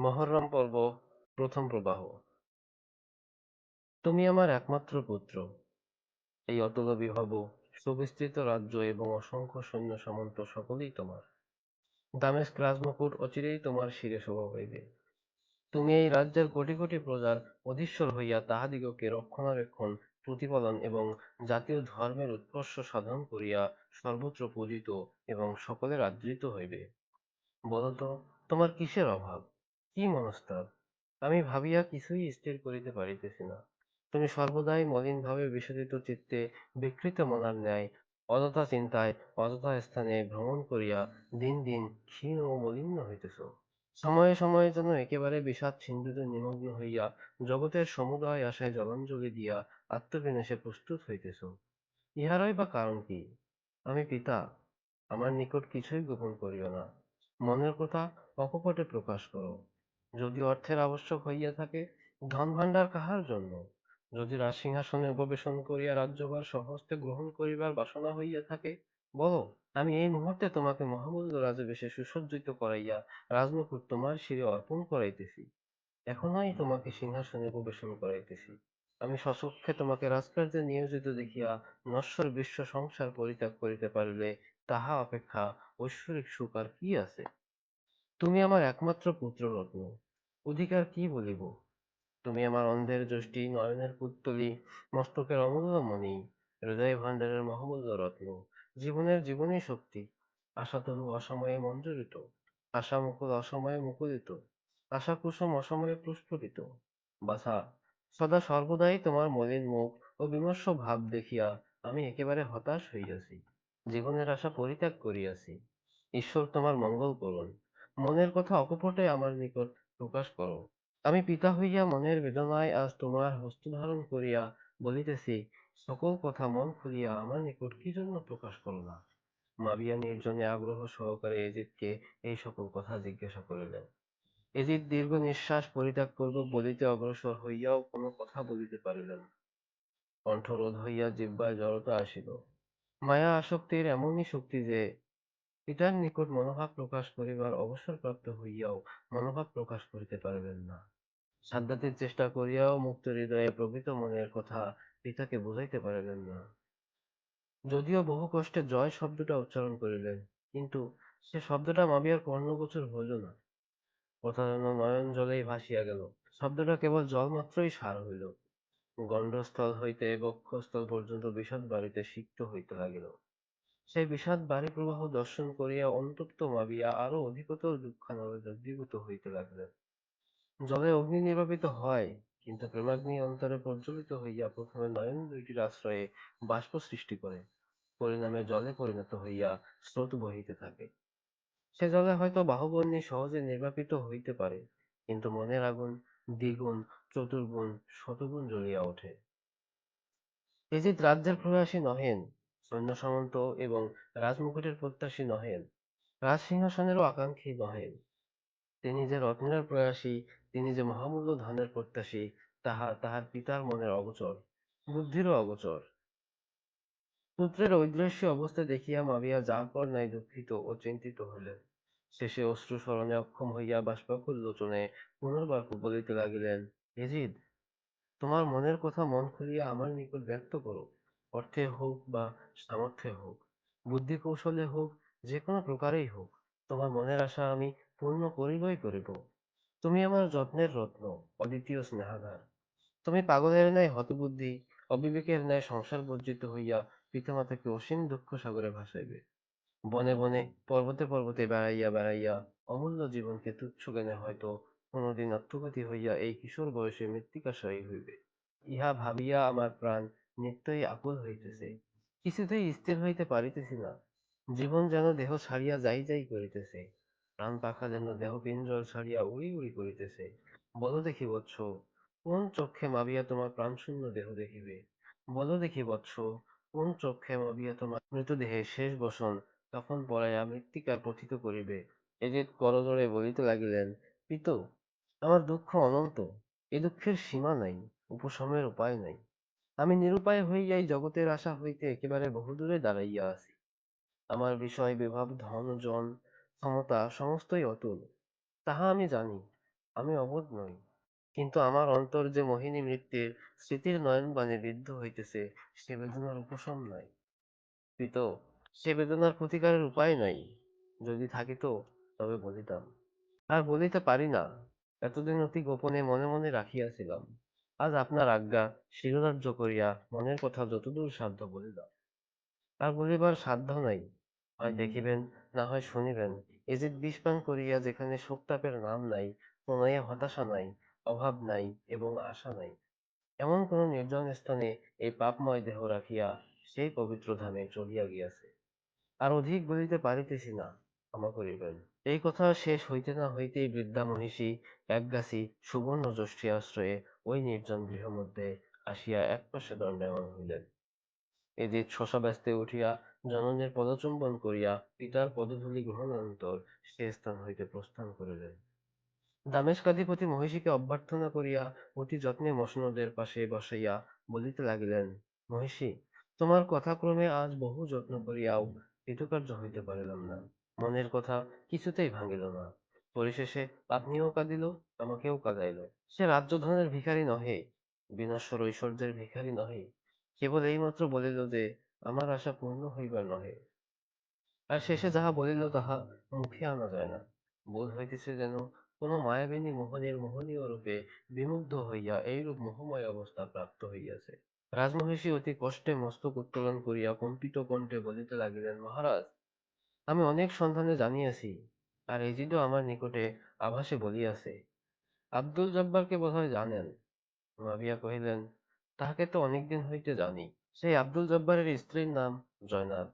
মহররম পর্ব প্রথম প্রবাহ। তুমি আমার একমাত্র পুত্র। এই অতুল বিভব সুবিস্তৃত রাজ্য এবং অসংখ্য সৈন্য সামন্ত সকলেই তোমার। দামেস্ক রাজমুকুট অচিরেই তোমার শিরে শোভা হইবে তুমি এই রাজ্যের কোটি কোটি প্রজার অধীশ্বর হইয়া তাহাদিগকে রক্ষণাবেক্ষণ, প্রতিপালন এবং জাতীয় ধর্মের উৎকর্ষ সাধন করিয়া সর্বত্র পূজিত এবং সকলের আদৃত হইবে। বলতো তোমার কিসের অভাব? কি মনস্তাপ? আমি ভাবিয়া কিছুই স্থির করিতে পারিতেছি না। তুমি সর্বদাই মলিনভাবে বিশোধিত চিত্তে বিকৃত মনার ন্যায়, অযথা চিন্তায়, অযথা স্থানে ভ্রমণ করিয়া দিন দিন ক্ষীণ ও মলিন্য হইতেছ। সময়ে সময়ে যেন একেবারে বিষাদ সিন্ধুতে নিমগ্ন হইয়া জগতের সমুদয় আশায় জলাঞ্জলি দিয়া আত্মবিনাশে প্রস্তুত হইতেছ। ইহারই বা কারণ কি? আমি পিতা, আমার নিকট কিছুই গোপন করিও না। মনের কথা অকপটে প্রকাশ করো। যদি অর্থের আবশ্যক হইয়া থাকে, ধন ভাণ্ডার কাহার জন্য? যদি রাজসিংহাসনে উপবেশন করিয়া রাজ্যভার সহস্তে গ্রহণ করিবার বাসনা হইয়া থাকে, বলো, আমি এই মুহূর্তে তোমাকে মহামূল্য রাজবেশে সুসজ্জিত করাইয়া রাজমুকুট তোমার শিরে অর্পণ করাইতেছি। এখনই তোমাকে সিংহাসনে উপবেশন করাইতেছি। আমি সচক্ষে তোমাকে রাজকার্যে নিয়োজিত দেখিয়া নশ্বর বিশ্ব সংসার পরিত্যাগ করিতে পারিলে তাহা অপেক্ষা ঐশ্বরিক সুখ আর কি আছে? তুমি আমার একমাত্র পুত্র রত্ন অধিকার কি বলিব? তুমি আমার অন্ধের যষ্টি, নয়নের পুত্তলি, মস্তকের অমূল্য মণি হৃদয় ভাণ্ডারের মহামূল্য রত্ন, জীবনের জীবনী শক্তি আশাতরু অসময়ে মঞ্জুরিত আশা মুকুল অসময়ে মুকুলিত আশা কুসুম অসময়ে প্রস্ফুটিত। বাছা, সদা সর্বদাই তোমার মলিন মুখ ও বিমর্ষ ভাব দেখিয়া আমি একেবারে হতাশ হইয়াছি। জীবনের আশা পরিত্যাগ করিয়াছি। ঈশ্বর তোমার মঙ্গল করুন। মনের কথা অকপটে আমার নিকট প্রকাশ করো। আমি পিতা হইয়া মনের বেদনায় আজ তোমার হস্ত ধারণ করিয়া বলিতেছি, সকল কথা মন খুলিয়া আমার নিকট কি জন্য প্রকাশ করো না? মাবিয়া নির্জনে আগ্রহ সহকারে এজিদকে এই সকল কথা জিজ্ঞাসা করিলেন। এজিদ দীর্ঘ নিঃশ্বাস পরিত্যাগ পূর্বক বলিতে অগ্রসর হইয়াও কোনো কথা বলিতে পারিলেন কণ্ঠরোধ হইয়া জিহ্বায় জড়তা আসিল। মায়া আসক্তির এমনই শক্তি যে পিতার নিকট মনোভাব প্রকাশ করিবার অবসর প্রাপ্ত হইয়াও মনোভাব প্রকাশ করিতে পারিলেন না। সাধ্যাতির চেষ্টা করিয়াও মুক্ত হৃদয়ে প্রকৃত মনের কথা পিতাকে বুঝাইতে পারিলেন না। যদিও বহু কষ্টে জয় শব্দটা উচ্চারণ করিলেন, কিন্তু সে শব্দটা মাবিয়ার কর্ণগোচর হইল না। কথা যেন নয়ন জলেই ভাসিয়া গেল, শব্দটা কেবল জল মাত্রই সার হইল। গণ্ডস্থল হইতে বক্ষস্থল পর্যন্ত বিষাদ বাড়িতে সিক্ত হইতে লাগিল। সেই বিষাদ বাড়ি প্রবাহ দর্শন করিয়া অন্তপ্ত মাবিয়া আরও অধিকতর দগ্ধীভূত হইতে লাগলেন। জলে অগ্নি নির্বাপিত হয়, কিন্তু প্রেমাগ্নি অন্তরে প্রজ্বলিত হইয়া প্রথমে নয়ন দুইটির আশ্রয়ে বাষ্প সৃষ্টি করে, পরিণামে জলে পরিণত হইয়া স্রোত বহিতে থাকে। সে জলে হয়তো বাহুবন্যী সহজে নির্বাপিত হইতে পারে, কিন্তু মনের আগুন, দ্বিগুণ, চতুর্গুণ, শতগুণ জ্বলিয়া ওঠে। এজিদ রাজ্যের প্রয়াসী নহেন সৈন্য সামন্ত এবং রাজমুকুটের প্রত্যাশী নহেন। রাজসিংহাসনেরও আকাঙ্ক্ষী নহেন। তিনি যে রত্নের প্রয়াসী, তিনি যে মহামূল্য ধনের প্রত্যাশী, তাহা, তাহার পিতার মনের অগোচর, বুদ্ধিরও অগোচর। পুত্রের ঐদ্রেশ্য অবস্থা দেখিয়া মাবিয়া যা কর নাই দুঃখিত ও চিন্তিত হইলেন। শেষে অশ্রু স্মরণে অক্ষম হইয়া বাষ্পাকুল লোচনে পুনর্বার বলিতে লাগিলেন এজিদ তোমার মনের কথা মন খুলিয়া আমার নিকট ব্যক্ত করো। অর্থে হোক বা সামর্থ্যে হোক বুদ্ধি কৌশলে হোক যে কোনো প্রকারেই হোক, তোমার মনের আশা আমি পূর্ণ করিবই করিব। তুমি আমার যত্নের রত্ন, অদ্বিতীয় স্নেহাধার তুমি পাগলের ন্যায় হতবুদ্ধি, অবিবেকের ন্যায় সংসার বর্জিত হইয়া পিতামাতাকে অসীম দুঃখ সাগরে ভাসাইবে। বনে বনে, পর্বতে পর্বতে বেড়াইয়া বেড়াইয়া অমূল্য জীবনকে তুচ্ছ জ্ঞানে হয়তো কোনোদিন আত্মঘাতী হইয়া এই কিশোর বয়সে মৃত্তিকাশয়ী হইবে। ইহা ভাবিয়া আমার প্রাণ নিত্যই আকুল হইতেছে। কিছুতেই স্থির হইতে পারিতেছি না। জীবন যেন দেহ ছাড়িয়া যাই যাই করিতেছে। প্রাণ পাখা যেন দেহ পিঞ্জর ছাড়িয়া উড়ি উড়ি করিতেছে। বলো দেখি বৎস, কোন চক্ষে মাবিয়া তোমার প্রাণশূন্য দেহ দেখিবে? বলো দেখি বৎস, কোন চক্ষে মাবিয়া তোমার মৃতদেহে শেষ বসন তখন পড়াইয়া মৃত্তিকার পথিত করিবে? এজিদ করজোড়ে বলিতে লাগিলেন, পিত, আমার দুঃখ অনন্ত। এ দুঃখের সীমা নাই, উপশমের উপায় নাই। আমি নিরুপায় হইয়াই জগতের আশা হইতে, একেবারে বহুদূরে দাঁড়াইয়া আছি। আমার বিষয়, বিভাব, ধন, জন, ক্ষমতা সমস্তই অতুল তাহা আমি জানি, আমি অবোধ নই। কিন্তু আমার অন্তর যে মোহিনী মৃত্যুর স্মৃতির নয়নবাণে বিদ্ধ হইতেছে, সে বেদনার উপশম নাই। পিত সে বেদনার প্রতিকারের উপায় নাই। যদি থাকিত তবে বলিতাম। আর বলিতে পারি না, এতদিন অতি গোপনে মনে মনে রাখিয়াছিলাম। আজ আপনার আজ্ঞা শিরোধার্য করিয়া মনের কথা যতদূর সাধ্য বলিলাম আর বলিবার সাধ্য নাই। হয় দেখিবেন না হয় শুনিবেন। এজিদ বিষ পান করিয়া যেখানে শোকতাপের নাম নাই প্রণয়ে হতাশা নাই অভাব নাই এবং আশা নাই। এমন কোন নির্জন স্থানে এই পাপময় দেহ রাখিয়া সেই পবিত্র ধামে চলিয়া গিয়াছে। আর অধিক বলিতে পারিতেছি না ক্ষমা করিবেন। এই কথা শেষ হইতে না হইতেই বৃদ্ধা মহিষী একগাছি সুবর্ণ যষ্টি আশ্রয়ে ওই নির্জন গৃহ মধ্যে আসিয়া একপাশে দণ্ডায়মান হইলেন। এদিক শশা ব্যস্তে উঠিয়া জননের পদচুম্বন করিয়া পিতার পদধূলি গ্রহণানন্তর সে স্থান হইতে প্রস্থান করিলেন। দামেশকাধিপতি মহিষীকে অভ্যর্থনা করিয়া অতি যত্নে মসনদের পাশে বসাইয়া বলিতে লাগিলেন, মহিষী, তোমার কথা ক্রমে আজ বহু যত্ন করিয়াও কৃতকার্য হইতে পারিলাম না। মনের কথা কিছুতেই ভাঙিল না। পরিশেষে আপনিও কাঁদিল, আমাকেও কাঁদাইল। সে রাজ্যধনের ভিখারি নহে বিনশ্বর ঐশ্বর্যের ভিখারি নহে। কেবল এইমাত্র বলিল যে, আমার আশা পূর্ণ হইবার নহে। আর শেষে যাহা বলিল তাহা মুখে আনা যায় না। বোধ হইতেছে যেন কোন মায়াবিনী মোহনের মোহনীয় রূপে বিমুগ্ধ হইয়া এইরূপ মোহময় অবস্থা প্রাপ্ত হইয়াছে। রাজমহিষী অতি কষ্টে মস্তক উত্তোলন করিয়া কম্পিত কণ্ঠে বলিতে লাগিলেন, মহারাজ, আমি অনেক সন্ধানে জানিয়াছি আর এজিদও আমার নিকটে আভাসে বলিয়াছে আব্দুল জব্বারকে বোধহয় জানেন। ভাবিয়া কহিলেন তাহাকে তো অনেকদিন হইতে জানি, সেই আব্দুল জব্বারের স্ত্রীর নাম জয়নাব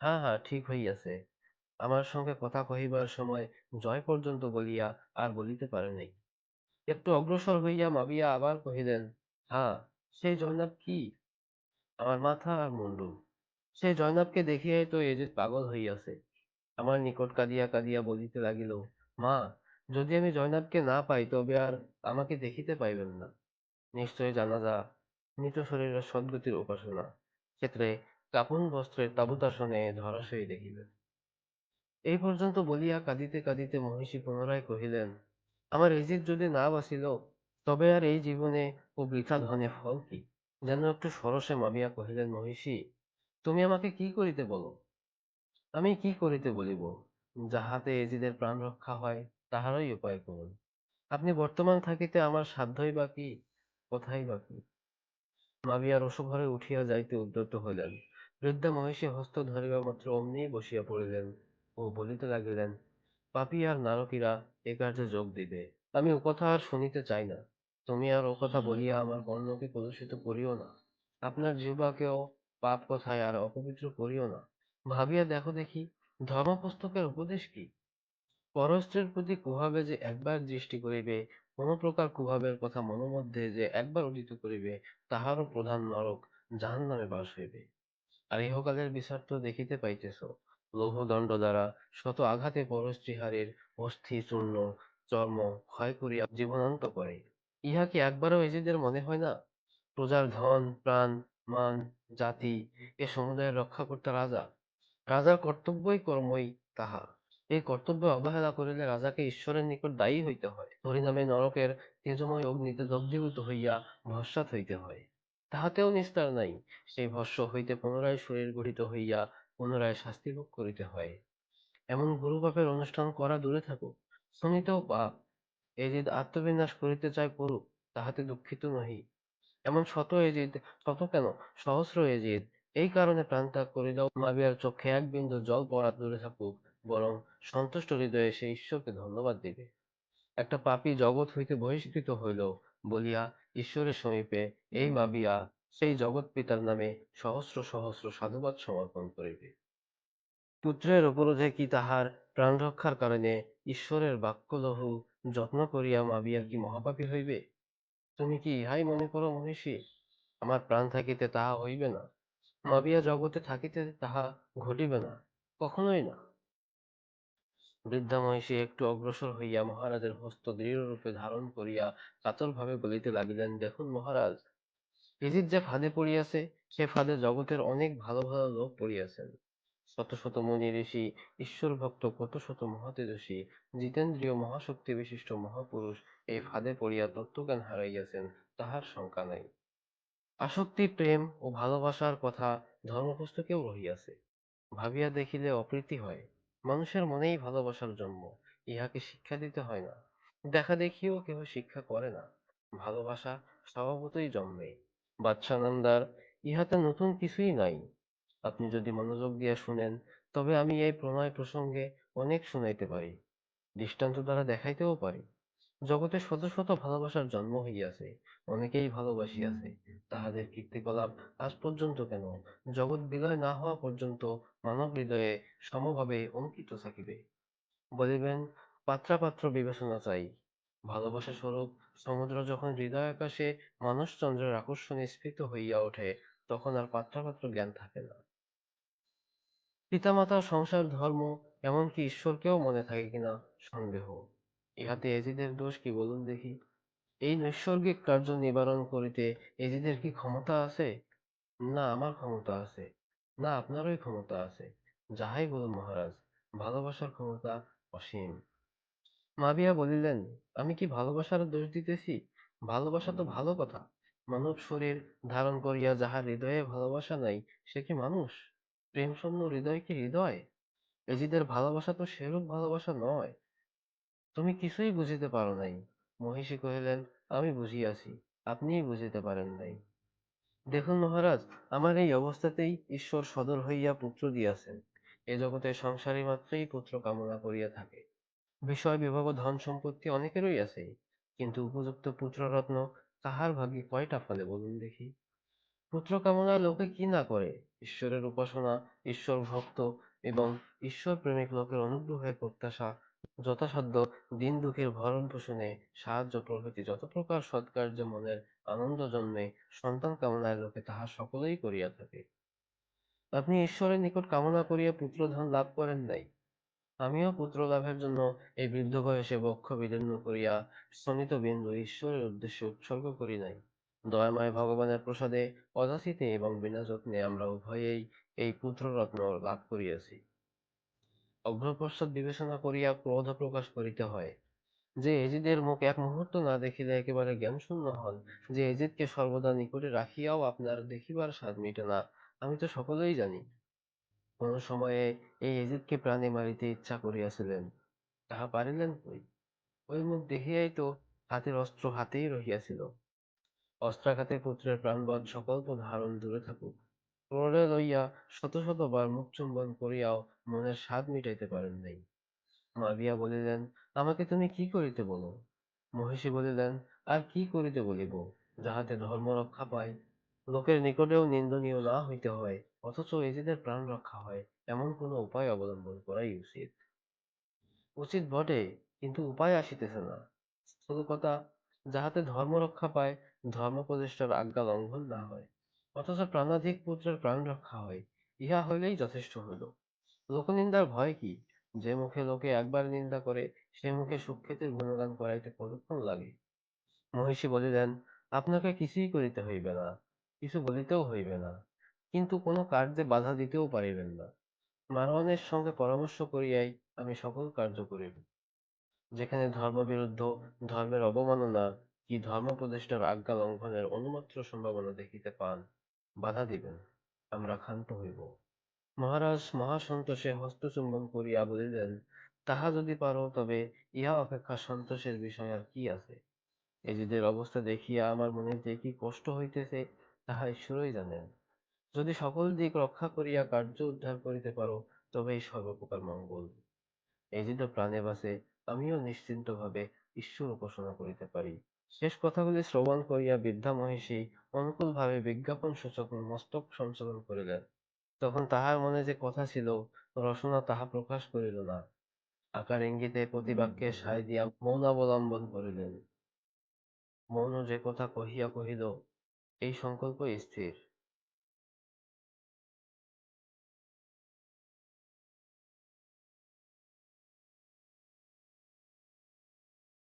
হ্যাঁ হ্যাঁ ঠিক হইয়াছে আমার সঙ্গে কথা কহিবার সময় জয় পর্যন্ত বলিয়া আর বলিতে পারে নাই। একটু অগ্রসর হইয়া মাবিয়া আবার কহিলেন হ্যাঁ সেই জয়নাব কি? আমার মাথা আর মুন্ডু সেই জয়নাবকে দেখিয়াই তো এজিদ পাগল হইয়াছে আমার নিকট কাঁদিয়া কাঁদিয়া বলিতে লাগিল, মা, যদি আমি জয়নাবকে না পাই, তবে আর আমাকে দেখিতে পাইবেন না। নিশ্চয় জানা যা মৃত শরীরের সদ্গতির উপাসনা। ক্ষেত্রে কাপন বস্ত্রের তাবুতাসনে ধরাশয়ী দেখিবেন এই পর্যন্ত বলিয়া কাঁদিতে কাঁদিতে মহিষী পুনরায় কহিলেন, আমার এজিদ যদি না বাঁচিল, তবে আর এই জীবনে ও বৃথা ধনে ফল কি? যেন একটু সরসে মাবিয়া কহিলেন মহিষী, তুমি আমাকে কি করিতে বলো? আমি কি করিতে বলিব? যাহাতে এজিদের প্রাণ রক্ষা হয় তাহারই উপায় করুন আপনি বর্তমান থাকিতে আমার সাধ্যই বা কি? কোথায় বা কি? মাবিয়া রসঘরে উঠিয়া যাইতে উদ্যত হইলেন। বৃদ্ধা মহিষী হস্ত ধরিবা মাত্র অমনি বসিয়া পড়িলেন ও বলিতে লাগিলেন পাপী আর নারকীরা এ কার্যে যোগ দিবে। আমি ও কথা আর শুনিতে চাই না। তুমি আর ও কথা বলিয়া আমার কর্ণকে কলুষিত করিও না। আপনার জিহ্বাকেও পাপ কথায় আর অপবিত্র করিও না। ভাবিয়া দেখো দেখি, ধর্মপুস্তকের উপদেশ কি? পরস্ত্রীর প্রতি কুভাবে যে একবার দৃষ্টি করিবে, কোন প্রকার কুভাবের কথা মনোমধ্যে যে একবার উদিত করিবে, তাহারও প্রধান নরক জাহান্নামে বাস হইবে। আর ইহকালের বিচার তো দেখিতে পাইতেছ লৌহদণ্ড দ্বারা শত আঘাতে পরস্ত্রীহারের অস্থি, চূর্ণ, চর্ম ক্ষয় করিয়া জীবনান্ত করে। ইহা কি একবারও এজিদের মনে হয় না? প্রজার ধন, প্রাণ, মান, জাতি, এ সমুদায়ের রক্ষা করতে রাজা? রাজার কর্তব্যই কর্মই তাহা এই কর্তব্য অবহেলা করিলে রাজাকে ঈশ্বরের নিকট দায়ী হইতে হয়। পরিণামে নরকের তেজময় অগ্নিতে দগ্ধীভূত হইয়া ভস্মাত হইতে হয়। তাহাতেও নিস্তার নাই। সেই ভস্য হইতে পুনরায় শরীর গঠিত হইয়া পুনরায় শাস্তি ভোগ করিতে হয়। এমন গুরু পাপের অনুষ্ঠান করা দূরে থাকুক। শুনিতেও পাপ এজিদ আত্মবিনাশ করিতে চায় করুক তাহাতে দুঃখিত নহি। এমন শত এজিদ শত কেন? সহস্র এজিদ এই কারণে প্রাণত্যাগ করিলেও মাবিয়ার চোখে এক বিন্দু জল পড়া দূরে থাকুক বরং সন্তুষ্ট হৃদয়ে সে ঈশ্বরকে ধন্যবাদ দিবে। একটা পাপী জগৎ হইতে বহিষ্কৃত হইল বলিয়া ঈশ্বরের সমীপে এই ভাবিয়া সেই জগৎ পিতার নামে সহস্র সহস্র সাধুবাদ সমর্পণ করিবে। পুত্রের অপরাধে কি তাহার প্রাণ রক্ষার কারণে ঈশ্বরের বাক্যলহু যত্ন করিয়া মাবিয়া কি মহাপাপী হইবে? তুমি কি ইহাই মনে করো মহিষী আমার প্রাণ থাকিতে তাহা হইবে না। মাবিয়া জগতে থাকিতে তাহা ঘটিবে না, কখনোই না। বৃদ্ধা মহিষী একটু অগ্রসর হইয়া মহারাজের হস্ত দৃঢ়রূপে ধারণ করিয়া কাতরভাবে বলিতে লাগিলেন, দেখুন মহারাজ এজিদ যে ফাঁদে পড়িয়াছে, সে ফাঁদে জগতের অনেক ভালো ভালো লোক পড়িয়াছেন। শত শত মুনি ঋষি ঈশ্বর ভক্ত কত শত মহাতেজস্বী, জিতেন্দ্রীয় মহাশক্তি বিশিষ্ট মহাপুরুষ এই ফাঁদে পড়িয়া তত্ত্বজ্ঞান হারাইয়াছেন, তাহার শঙ্কা নাই। আসক্তি, প্রেম ও ভালোবাসার কথা ধর্মপুস্তকেও রহিয়াছে। ভাবিয়া দেখিলে অপ্রীতি হয়। মানুষের মনেই ভালোবাসার জন্ম। ইহাকে শিক্ষা দিতে হয় না। দেখা দেখিও কেহ শিক্ষা করে না। ভালোবাসা স্বভাবতই জন্মে। বাদশা নামদার, ইহাতে নতুন কিছুই নাই। আপনি যদি মনোযোগ দিয়া শুনেন, তবে আমি এই প্রণয় প্রসঙ্গে অনেক শুনাইতে পারি। দৃষ্টান্ত দ্বারা দেখাইতেও পারি। জগতে শত শত ভালোবাসার জন্ম হইয়াছে। অনেকেই ভালোবাসিয়াছে তাহাদের কীর্তিকলাপ আজ পর্যন্ত কেন? জগৎ বিলয় না হওয়া পর্যন্ত মানব হৃদয়ে সমভাবে অঙ্কিত থাকিবে। বলিবেন পাত্রাপাত্র বিবেচনা চাই। ভালোবাসা স্বরূপ সমুদ্র যখন হৃদয় আকাশে মানসচন্দ্রের আকর্ষণে স্ফীত হইয়া ওঠে তখন আর পাত্রাপাত্র জ্ঞান থাকে না। পিতামাতা সংসার ধর্ম এমনকি ঈশ্বরকেও মনে থাকে কিনা সন্দেহ। ইহাতে এজিদের দোষ কি বলুন দেখি। এই নৈসর্গিক কার্য নিবারণ করিতে এজিদের কি ক্ষমতা আছে? না, আমার ক্ষমতা আছে। না, আপনারই ক্ষমতা আছে। যাহাই বলুন মহারাজ, ভালোবাসার ক্ষমতা অসীম। মাবিয়া বলিলেন, আমি কি ভালোবাসার দোষ দিতেছি? ভালোবাসা তো ভালো কথা। মানব শরীর ধারণ করিয়া যাহার হৃদয়ে ভালোবাসা নাই, সে কি মানুষ? প্রেম শূন্য হৃদয় কি হৃদয়? এজিদের ভালোবাসা তো সেরূপ ভালোবাসা নয়। তুমি কিছুই বুঝিতে পারো নাই। মহিষী কহিলেন, আমি বুঝিয়াছি, আপনিই বুঝিতে পারেন নাই। দেখুন মহারাজ, আমার এই অবস্থাতেই ঈশ্বর সদর হইয়া পুত্র দিয়াছেন। এ জগতে সংসারী মাত্রই পুত্র কামনা করিয়া থাকে। বিষয় বিভব ধন সম্পত্তি অনেকেরই আছে, কিন্তু উপযুক্ত পুত্ররত্ন তাহার ভাগ্যে কয়টা ফলে বলুন দেখি? পুত্র কামনা লোকে কি না করে? ঈশ্বরের উপাসনা, ঈশ্বর ভক্ত এবং ঈশ্বর প্রেমিক লোকের অনুগ্রহের প্রত্যাশা যথাসাধ্য দিন দুঃখের ভরণ পোষণে সাহায্য প্রভৃতি যত প্রকার সৎকার্য মনের আনন্দ জন্মে সন্তান কামনায় লোকে তাহা সকলেই করিয়া থাকে। আপনি ঈশ্বরের নিকট কামনা করিয়া পুত্রধন লাভ করেন নাই। আমিও পুত্র লাভের জন্য এই বৃদ্ধ বয়সে বক্ষ বিদীর্ণ করিয়া স্তনিত বিন্দু ঈশ্বরের উদ্দেশ্যে উৎসর্গ করি নাই। দয়াময় ভগবানের প্রসাদে অযাচিতে এবং বিনা যত্নে আমরা উভয়েই এই পুত্ররত্ন লাভ করিয়াছি। অগ্রপশ্চাৎ বিবেচনা করিয়া ক্রোধ প্রকাশ করিতে হয়। যে এজিদের মুখ এক মুহূর্ত না দেখিলে একেবারে জ্ঞানশূন্য হন, যে এজিদকে সর্বদা নিকটে রাখিয়াও আপনার দেখিবার স্বাদ মিটে না, আমি তো সকলেই জানি। কোন সময়ে এই এজিদকে প্রাণে মারিতে ইচ্ছা করিয়াছিলেন, তাহা পারিলেন কই? ওই মুখ দেখিয়াই তো হাতের অস্ত্র হাতেই রহিয়াছিল। অস্ত্রাঘাতে পুত্রের প্রাণবধ সকল্প ধারণ দূরে থাকুক ক্রোড়ে লইয়া শত শতবার মুখ চুম্বন করিয়াও মনের স্বাদ মিটাইতে পারেন নাই। মারিয়া বলিলেন, আমাকে তুমি কি করিতে বলো? মহিষী বলিলেন, আর কি করিতে বলিব? যাহাতে ধর্ম রক্ষা পায়। লোকের নিকটেও নিন্দনীয় না হইতে হয়, অথচ এজিদের প্রাণ রক্ষা হয়। এমন কোনো উপায় অবলম্বন করাই উচিত। উচিত বটে, কিন্তু উপায় আসিতেছে না। স্থূল কথা যাহাতে ধর্ম রক্ষা পায় ধর্ম প্রতিষ্ঠার আজ্ঞা লঙ্ঘন না হয়। অথচ প্রাণাধিক পুত্রের প্রাণ রক্ষা হয়, ইহা হইলেই যথেষ্ট হইল। লোকনিন্দার ভয় কি? যে মুখে লোকে একবার নিন্দা করে, সে মুখে সুখ্যাতির গুণগান করাইতে কতক্ষণ লাগে? মহিষী বলিলেন, আপনাকে কিছুই করিতে হইবে না, কিছু বলিতেও হইবে না, কিন্তু কোনো কার্যে বাধা দিতেও পারিবেন না। মারওয়ানের সঙ্গে পরামর্শ করিয়াই আমি সকল কার্য করিব। যেখানে ধর্মবিরুদ্ধ, ধর্মের অবমাননা, কি ধর্ম প্রতিষ্ঠার আজ্ঞা লঙ্ঘনের অনুমাত্র সম্ভাবনা দেখিতে পান বাধা দিবেন, আমরা ক্ষান্ত হইব। মহারাজ মহাসন্তোষে হস্তচুম্বন করিয়া বলিলেন, তাহা যদি পারো, তবে ইহা অপেক্ষা সন্তোষের বিষয় আর কি আছে? এজিদের অবস্থা দেখিয়া আমার মনে যে কি কষ্ট হইতেছে, তাহা ঈশ্বরই জানেন। যদি সকল দিক রক্ষা করিয়া কার্য উদ্ধার করিতে পারো তবেই সর্বপ্রকার মঙ্গল। এজিদ প্রাণে বাসে আমিও নিশ্চিন্তভাবে ঈশ্বর উপাসনা করিতে পারি। শেষ কথাগুলি শ্রবণ করিয়া বৃদ্ধা মহিষী অনুকূলভাবে বিজ্ঞাপন সূচক মস্তক সঞ্চালন করিলেন। তখন তাহার মনে যে কথা ছিল, রসনা তাহা প্রকাশ করিল না। আকার ইঙ্গিতে প্রতিবাক্যে সায় দিয়া মৌন অবলম্বন করিলেন। মৌন যে কথা কহিয়া কহিল, এই সংকল্প স্থির।